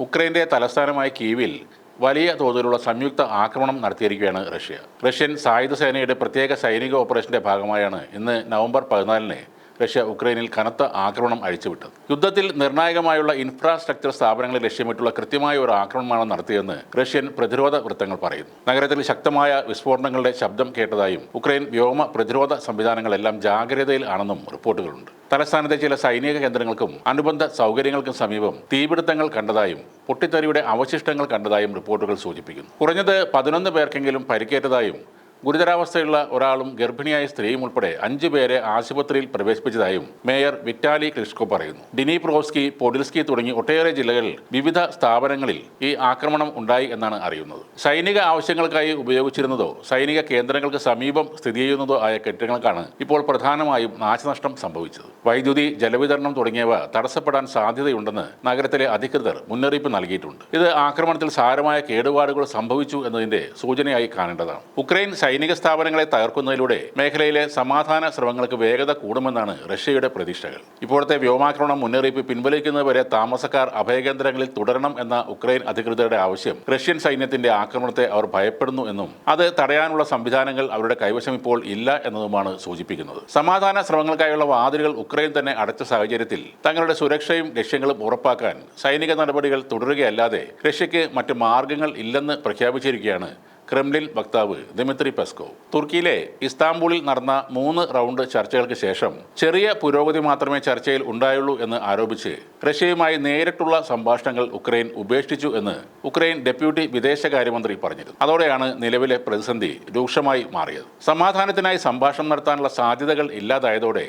ഉക്രൈന്റെ തലസ്ഥാനമായ കീവിൽ വലിയ തോതിലുള്ള സംയുക്ത ആക്രമണം നടത്തിയിരിക്കുകയാണ് റഷ്യ. റഷ്യൻ സായുധ സേനയുടെ പ്രത്യേക സൈനിക ഓപ്പറേഷന്റെ ഭാഗമായാണ് ഇന്ന് നവംബർ പതിനാലിന് റഷ്യ ഉക്രൈനിൽ കനത്ത ആക്രമണം അഴിച്ചുവിട്ടത്. യുദ്ധത്തിൽ നിർണായകമായുള്ള ഇൻഫ്രാസ്ട്രക്ചർ സ്ഥാപനങ്ങളെ ലക്ഷ്യമിട്ടുള്ള കൃത്യമായ ഒരു ആക്രമണമാണ് നടത്തിയതെന്ന് റഷ്യൻ പ്രതിരോധ വൃത്തങ്ങൾ പറയുന്നു. നഗരത്തിൽ ശക്തമായ വിസ്ഫോടനങ്ങളുടെ ശബ്ദം കേട്ടതായും ഉക്രൈൻ വ്യോമ പ്രതിരോധ സംവിധാനങ്ങളെല്ലാം ജാഗ്രതയിൽ ആണെന്നും റിപ്പോർട്ടുകളുണ്ട്. തലസ്ഥാനത്തെ ചില സൈനിക കേന്ദ്രങ്ങൾക്കും അനുബന്ധ സൗകര്യങ്ങൾക്കും സമീപം തീപിടുത്തങ്ങൾ കണ്ടതായും പൊട്ടിത്തെറിയുടെ അവശിഷ്ടങ്ങൾ കണ്ടതായും റിപ്പോർട്ടുകൾ സൂചിപ്പിക്കുന്നു. കുറഞ്ഞത് പതിനൊന്ന് പേർക്കെങ്കിലും പരിക്കേറ്റതായും ഗുരുതരാവസ്ഥയുള്ള ഒരാളും ഗർഭിണിയായ സ്ത്രീയും ഉൾപ്പെടെ അഞ്ചു പേരെ ആശുപത്രിയിൽ പ്രവേശിപ്പിച്ചതായും മേയർ വിറ്റാലി ക്ലിഷ്കോ പറയുന്നു. ഡിനിപ്രോസ്കി പോഡിൽസ്കി തുടങ്ങി ഒട്ടേറെ ജില്ലകളിൽ വിവിധ സ്ഥാപനങ്ങളിൽ ഈ ആക്രമണം ഉണ്ടായി എന്നാണ് അറിയുന്നത്. സൈനിക ആവശ്യങ്ങൾക്കായി ഉപയോഗിച്ചിരുന്നതോ സൈനിക കേന്ദ്രങ്ങൾക്ക് സമീപം സ്ഥിതി ചെയ്യുന്നതോ ആയ കെട്ടിടങ്ങൾക്കാണ് ഇപ്പോൾ പ്രധാനമായും നാശനഷ്ടം സംഭവിച്ചത്. വൈദ്യുതി ജലവിതരണം തുടങ്ങിയവ തടസ്സപ്പെടാൻ സാധ്യതയുണ്ടെന്ന് നഗരത്തിലെ അധികൃതർ മുന്നറിയിപ്പ് നൽകിയിട്ടുണ്ട്. ഇത് ആക്രമണത്തിൽ സാരമായ കേടുപാടുകൾ സംഭവിച്ചു എന്നതിന്റെ സൂചനയായി കാണേണ്ടതാണ്. ഉക്രൈൻ സൈനിക സ്ഥാപനങ്ങളെ തകർക്കുന്നതിലൂടെ മേഖലയിലെ സമാധാന ശ്രമങ്ങൾക്ക് വേഗത കൂടുമെന്നാണ് റഷ്യയുടെ പ്രതീക്ഷകൾ. ഇപ്പോഴത്തെ വ്യോമാക്രമണം മുന്നറിയിപ്പ് പിൻവലിക്കുന്നതുവരെ താമസക്കാർ അഭയകേന്ദ്രങ്ങളിൽ തുടരണം എന്ന ഉക്രൈൻ അധികൃതരുടെ ആവശ്യം റഷ്യൻ സൈന്യത്തിന്റെ ആക്രമണത്തെ അവർ ഭയപ്പെടുന്നു എന്നും അത് തടയാനുള്ള സംവിധാനങ്ങൾ അവരുടെ കൈവശം ഇപ്പോൾ ഇല്ല എന്നതുമാണ് സൂചിപ്പിക്കുന്നത്. സമാധാന ശ്രമങ്ങൾക്കായുള്ള വാതിലുകൾ ഉക്രൈൻ തന്നെ അടച്ച സാഹചര്യത്തിൽ തങ്ങളുടെ സുരക്ഷയും ലക്ഷ്യങ്ങളും ഉറപ്പാക്കാൻ സൈനിക നടപടികൾ തുടരുകയല്ലാതെ റഷ്യയ്ക്ക് മറ്റ് മാർഗങ്ങൾ ഇല്ലെന്ന് പ്രഖ്യാപിച്ചിരിക്കുകയാണ് ക്രെംലിൻ വക്താവ് ദിമിത്രി പെസ്കോവ് തുർക്കിയിലെ ഇസ്താംബൂളിൽ നടന്ന മൂന്ന് റൗണ്ട് ചർച്ചകൾക്ക് ശേഷം ചെറിയ പുരോഗതി മാത്രമേ ചർച്ചയിൽ ഉണ്ടായുള്ളൂ എന്ന് ആരോപിച്ച് റഷ്യയുമായി നേരിട്ടുള്ള സംഭാഷണങ്ങൾ ഉക്രൈൻ ഉപേക്ഷിച്ചു എന്ന് ഉക്രൈൻ ഡെപ്യൂട്ടി വിദേശകാര്യമന്ത്രി പറഞ്ഞിരുന്നു. അതോടെയാണ് നിലവിലെ പ്രതിസന്ധി രൂക്ഷമായി മാറിയത്. സമാധാനത്തിനായി സംഭാഷണം നടത്താനുള്ള സാധ്യതകൾ ഇല്ലാതായതോടെ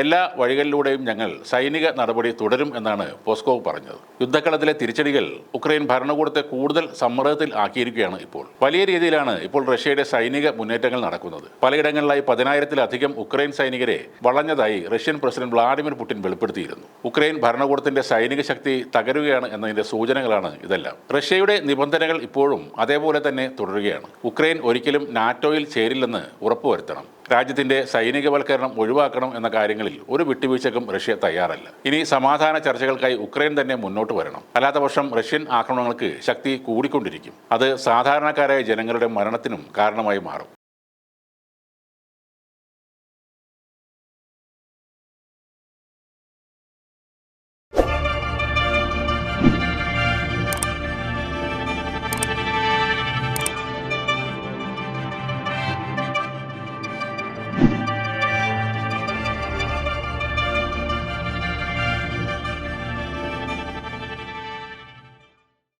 എല്ലാ വഴികളിലൂടെയും ഞങ്ങൾ സൈനിക നടപടി തുടരും എന്നാണ് പോസ്കോവ് പറഞ്ഞത്. യുദ്ധക്കളത്തിലെ തിരിച്ചടികൾ ഉക്രൈൻ ഭരണകൂടത്തെ കൂടുതൽ സമ്മർദ്ദത്തിൽ ആക്കിയിരിക്കുകയാണ് ഇപ്പോൾ. വലിയ രീതിയിലാണ് ഇപ്പോൾ റഷ്യയുടെ സൈനിക മുന്നേറ്റങ്ങൾ നടക്കുന്നത്. പലയിടങ്ങളിലായി പതിനായിരത്തിലധികം ഉക്രൈൻ സൈനികരെ വളഞ്ഞതായി റഷ്യൻ പ്രസിഡന്റ് വ്ളാഡിമിർ പുടിൻ വെളിപ്പെടുത്തിയിരുന്നു. ഉക്രൈൻ ഭരണകൂടത്തിന്റെ സൈനിക ശക്തി തകരുകയാണ് എന്നതിന്റെ സൂചനകളാണ് ഇതെല്ലാം. റഷ്യയുടെ നിബന്ധനകൾ ഇപ്പോഴും അതേപോലെ തന്നെ തുടരുകയാണ്. ഉക്രൈൻ ഒരിക്കലും നാറ്റോയിൽ ചേരില്ലെന്ന് ഉറപ്പുവരുത്തണം. രാജ്യത്തിന്റെ സൈനികവൽക്കരണം ഒഴിവാക്കണം എന്ന കാര്യങ്ങളിൽ ഒരു വിട്ടുവീഴ്ചക്കും റഷ്യ തയ്യാറല്ല. ഇനി സമാധാന ചർച്ചകൾക്കായി ഉക്രൈൻ തന്നെ മുന്നോട്ട് വരണം. അല്ലാത്തപക്ഷം റഷ്യൻ ആക്രമണങ്ങൾക്ക് ശക്തി കൂടിക്കൊണ്ടിരിക്കും. അത് സാധാരണക്കാരായ ജനങ്ങളുടെ മരണത്തിനും കാരണമായി മാറും.